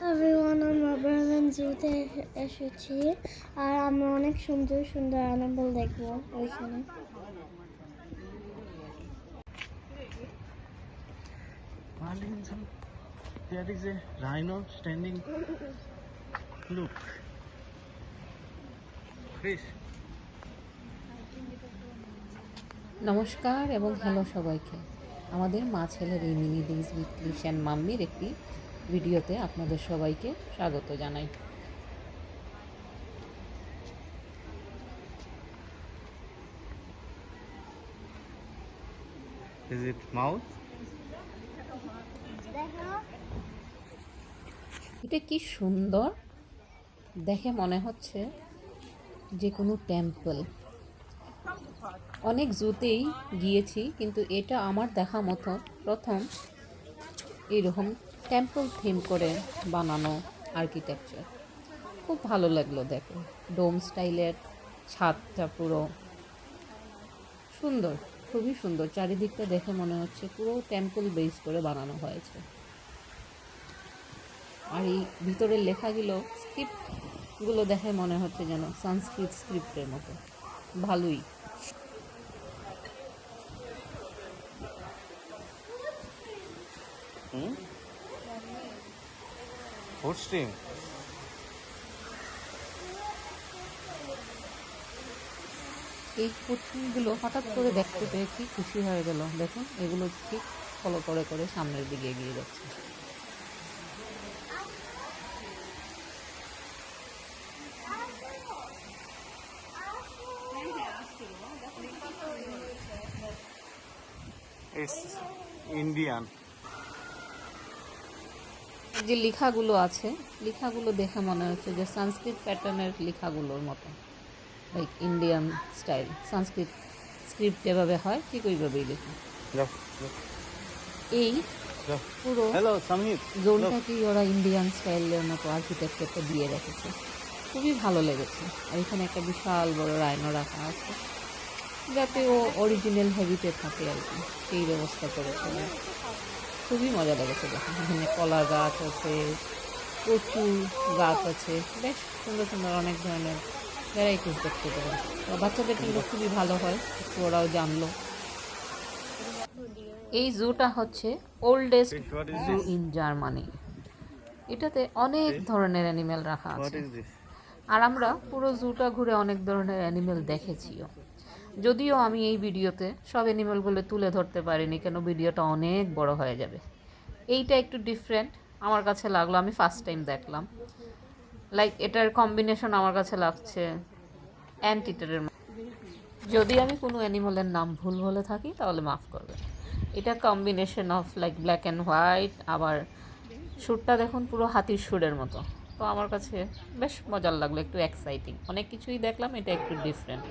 Everyone আমরা বার্গান জুতে এসেছি আর আমরা অনেক সুন্দর সুন্দর অ্যানিমাল দেখব ওইখানে there is a rhino standing. Look. Fish. নমস্কার এবং হ্যালো সবাইকে আমাদের মা ছেলের এই মিনি ডেইজ উইথ ক্রিশ্চান মাম্মির একটি ভিডিওতে আপনাদের সবাইকে স্বাগত জানাই। Is it mouse? এটা কি সুন্দর? দেখে মনে হচ্ছে যে কোনো টেম্পল অনেক জুতেই গিয়েছি কিন্তু এটা আমার দেখা মতো প্রথম এইরকম টেম্পল থিম করে বানানো আর্কিটেকচার খুব ভালো লাগল দেখো। ডোম স্টাইলের ছাদটা পুরো সুন্দর, খুবই সুন্দর। চারিদিকটা দেখে মনে হচ্ছে পুরো টেম্পল বেস করে বানানো হয়েছে। আর এই ভিতরের লেখাগুলো স্ক্রিপ্টগুলো দেখে মনে হচ্ছে যেন সংস্কৃত স্ক্রিপ্টের মতো। ভালোই। Hmm? Food stream. এই ফুটগুলো হঠাৎ করে দেখতে পেয়ে কি খুশি হয়ে গেল দেখুন এগুলো ঠিক ফলো করে করে সামনের দিকে এগিয়ে যাচ্ছে It's Indian. যে লেখাগুলো আছে লেখাগুলো দেখে মনে হচ্ছে যে সংস্কৃত প্যাটার্নের লেখাগুলোর মতো। Like Indian style Sanskrit script যেভাবে হয় ঠিক ওইভাবেই লেখা। এই পুরো. জোনটাকেই ওরা ইন্ডিয়ান স্টাইলের মতো আর্কিটেকচারটা দিয়ে রেখেছে। খুবই ভালো লেগেছে। আর এখানে একটা বিশাল বড় রাইনো রাখা আছে যাতে ও অরিজিনাল হেভিতে থাকে আর কি। সেই ব্যবস্থা করেছে। খুবই মজা লেগেছে দেখুন এখানে কলা গাছ আছে প্রচুর গাছ আছে। বেশ সুন্দর সুন্দর অনেক ধরনের ভ্যারাইটিস দেখতে পাবেন বাচ্চাদের কিন্তু খুবই ভালো হয় একটু ওরাও জানলো। এই জুটা হচ্ছে ওল্ডেস্ট জু ইন জার্মানি এটাতে অনেক ধরনের অ্যানিমেল রাখা আছে। আর আমরা পুরো জুটা ঘুরে অনেক ধরনের অ্যানিমেল দেখেছিও। যদিও আমি এই ভিডিওতে সব অ্যানিমেলগুলো তুলে ধরতে পারিনি, কেন ভিডিওটা অনেক বড় হয়ে যাবে। এইটা একটু ডিফারেন্ট আমার কাছে লাগল, আমি ফার্স্ট টাইম দেখলাম। লাইক এটার কম্বিনেশন আমার কাছে লাগছে অ্যান্টিটারের যদি আমি কোনো অ্যানিমালের নাম ভুল বলে থাকি, তাহলে মাফ করবে। এটা combination of like black and white আবার সুরটা দেখুন পুরো হাতির সুরের মতো। তো আমার কাছে বেশ মজার লাগল, একটু এক্সাইটিং অনেক কিছুই দেখলাম, এটা একটু ডিফারেন্ট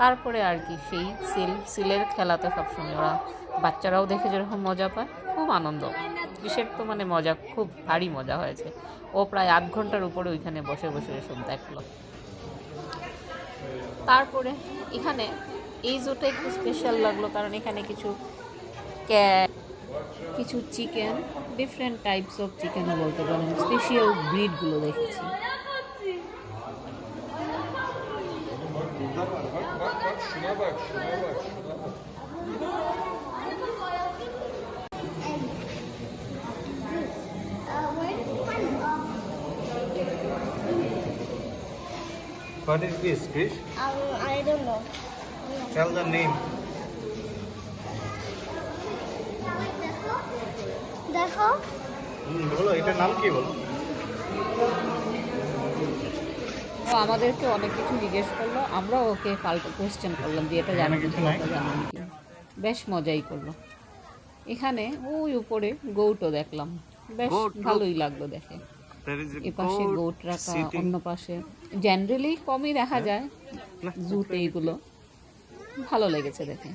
তারপরে আর কি সেই সিল, সিলের খেলাতে সবসময় ওরা বাচ্চারাও দেখে যেরকম মজা পায়, খুব আনন্দ। কিসের তো মানে মজা, খুব ভারী মজা হয়েছে। ও প্রায় আধ ঘণ্টার উপরে ওইখানে বসে বসে এসব দেখল। তারপরে এখানে এই জোটা একটু স্পেশাল লাগল, কারণ এখানে কিছু ক্যাট কিছু চিকেন ডিফারেন্ট টাইপস অফ চিকেনও বলতে পারেন। স্পেশাল ব্রিডগুলো দেখেছি। What is this, Krish? Um, I don't know. Tell the name. দেখো হুম বলো এটার নাম কি বলো ও আমাদেরকে অনেক কিছু জিজ্ঞেস করল আমরাও ওকে পাল্টে কোয়েশ্চেন করলাম যে এটা জানো বেশ মজাই করল। এখানে ওই উপরে গৌটো দেখলাম। বেশ ভালোই লাগল দেখে। There is a এ পাশে goat গোট রাখা. অন্য পাশে। জেনারেলি কমই দেখা যায় না, জুতে এইগুলো। ভালো লেগেছে দেখে।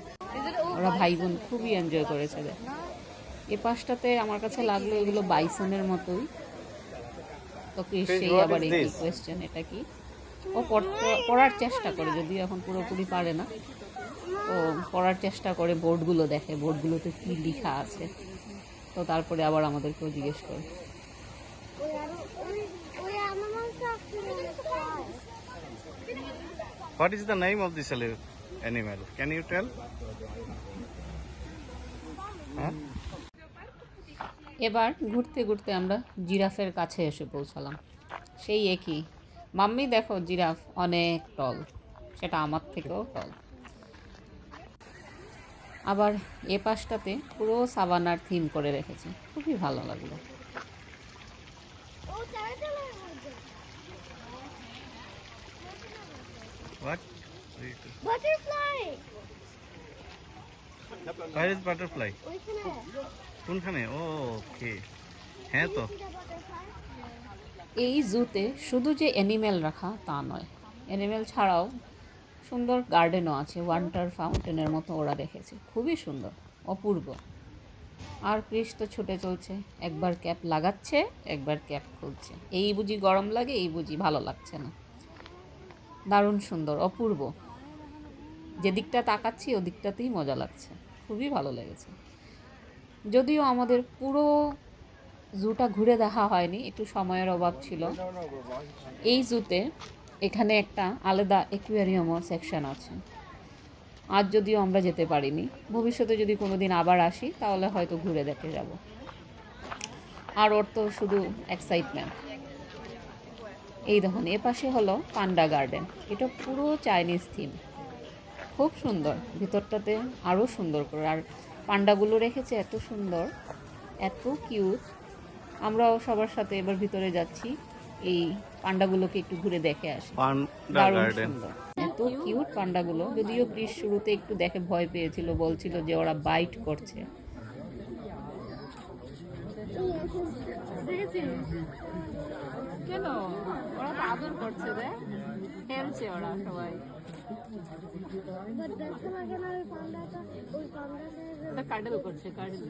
ওরা ভাই বোন খুবই এনজয় করেছে দেখে। এ পাশটাতে আমার কাছে লাগল এগুলো বাইসনের মতোই। তো সেই আবার এই কোয়েশ্চেন এটা কি ও পড়ার চেষ্টা করে যদিও এখন পুরোপুরি পারে না ও পড়ার চেষ্টা করে বোর্ডগুলো দেখে বোর্ডগুলোতে কি লেখা আছে তো তারপরে আবার আমাদেরকেও জিজ্ঞেস করে। What is the name of this animal? Can you tell? Huh? এবার ঘুরতে ঘুরতে আমরা জিরাফের কাছে এসে পৌঁছালাম। সেই একই। মাম্মি দেখো জিরাফ অনেক টল সেটা আমার থেকেও টল আবার এ পাশটাতে পুরো সাবানার থিম করে রেখেছে। খুবই ভালো লাগল। ও What? Butterfly! Where is butterfly? কোনখানে? ওকে। হ্যাঁ তো? এই জুতে শুধু যে অ্যানিমেল রাখা, তা নয়। অ্যানিমেল ছাড়াও সুন্দর গার্ডেনও আছে ওয়ান্টার ফাউন্টেনের মতো ওরা রেখেছে। খুবই সুন্দর, অপূর্ব। আর ক্রিস তো ছুটে চলছে। একবার ক্যাপ লাগাচ্ছে, একবার ক্যাপ খুলছে। এই বুঝি গরম লাগে, এই বুঝি ভালো লাগছে না। দারুণ সুন্দর, অপূর্ব। যেদিকটা তাকাচ্ছি, ওদিকটাতেই মজা লাগছে। খুবই ভালো লেগেছে। যদিও আমাদের পুরো জুটা ঘুরে দেখা হয়নি, একটু সময়ের অভাব ছিল। এই জুতে এখানে একটা আলাদা একুয়ারিয়ামও সেকশন আছে। আজ যদিও আমরা যেতে পারিনি, ভবিষ্যতে যদি কোনো দিন আবার আসি, তাহলে হয়তো ঘুরে দেখে যাব। আর ওর তো শুধু এক্সাইটমেন্ট এই দেখুন, এ পাশে হলো পান্ডা গার্ডেন। এটা পুরো চাইনিজ থিম খুব সুন্দর, ভিতরটাতে আরও সুন্দর করে। আর পান্ডাগুলো রেখেছে এত সুন্দর এত কিউট আমরাও সবার সাথে এবার ভিতরে যাচ্ছি এই পান্ডাগুলোকে একটু ঘুরে দেখে আসি। দারুণ সুন্দর। এত কিউট পান্ডাগুলো। যদিও ক্রিস শুরুতে একটু দেখে ভয় পেয়েছিল বলছিল যে ওরা বাইট করছে। কেন? ওরা তো আদর করছে রে। খেলছে ওরা সবাই But দেখো না কেন ওই পান্ডাটা ওই পান্ডাটা করছে কাডল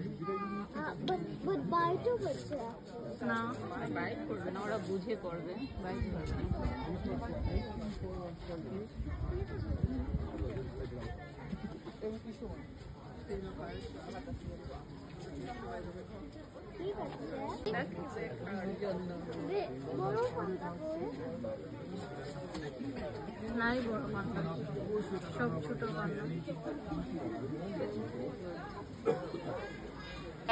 but but bite করছে। না। বাইট করবে না ওরা বুঝে করবে বাইট করবে না কি করছে নাই বড় পান্ডা সব ছোট পান্ডা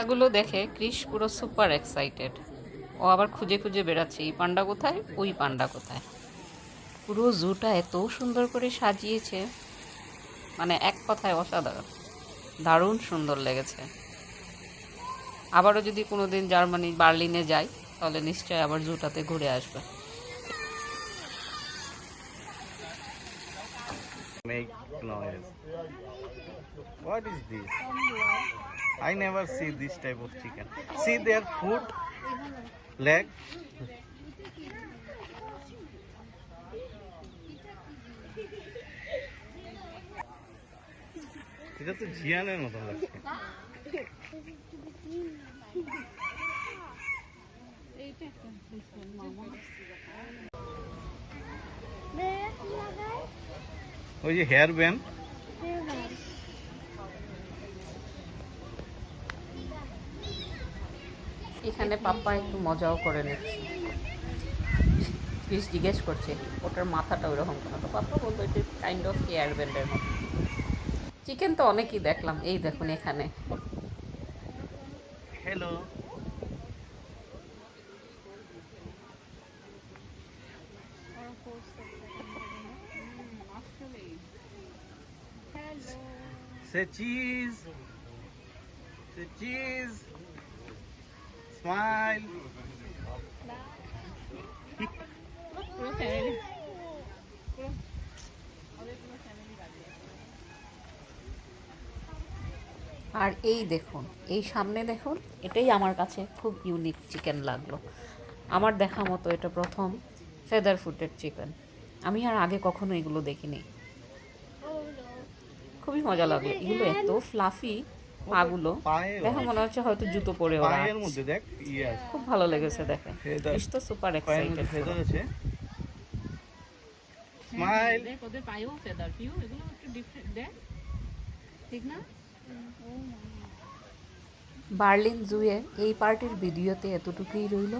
এগুলো দেখে ক্রিস পুরো সুপার এক্সাইটেড ও আবার খুঁজে খুঁজে বেড়াচ্ছে, এই পান্ডা কোথায়? ওই পান্ডা কোথায়? পুরো জুটা এত সুন্দর করে সাজিয়েছে। মানে এক কথায় অসাধারণ। দারুণ সুন্দর লেগেছে। আবারও যদি কোনো দিন জার্মানি বার্লিনে যাই তাহলে নিশ্চয়ই আবার জুটাতে ঘুরে আসবে make noise. What is this? I never see this type of chicken. See their foot, leg. এটা তো জিয়ানের মতন লাগছে ওই যে হেয়ার ব্যান্ড। এখানে পাপ্পা একটু মজাও করে নিচ্ছে। ক্রিস জিজ্ঞেস করছে, ওটার মাথাটা ওইরকম কেন? তো পাপ্পা বলতো এটি কাইন্ড অফ হেয়ার ব্যান্ডের মতো। চিকেন তো অনেকই দেখলাম। এই দেখুন এখানে। Hello. Hello. Say cheese. Say cheese. Smile. আর এই দেখুন এই সামনে দেখুন এটাই আমার কাছে খুব ইউনিক চিকেন লাগল। আমার দেখা মতো এটা প্রথম ফেদার ফুটের চিকেন আমি আর আগে কখনো এগুলো দেখিনি। খুবই মজা লাগল। এগুলো এত ফ্লাফি পাগুলো। দেখো মনে হচ্ছে হয়তো জুতো পরে ওরা মধ্যে দেখ ইয়ে খুব ভালো লেগেছে দেখে। Feather. তো সুপার এক্সাইটেড স্মাইল দেখ ওদের পায়েও ফেদার পিউ এগুলো একটু ডিফারেন্ট দেখ। ঠিক না? বার্লিন জুয়ের এই পার্টির ভিডিওতে এতটুকুই রইল।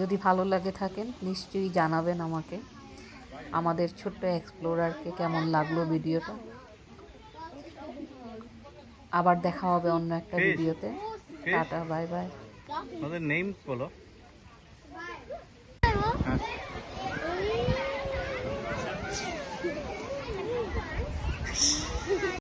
যদি ভালো লাগে থাকেন নিশ্চয়ই জানাবেন আমাকে আমাদের ছোট্ট এক্সপ্লোরারকে কেমন লাগল ভিডিওটা। আবার দেখা হবে অন্য একটা ভিডিওতে। Tata bye bye. নেমস বলো।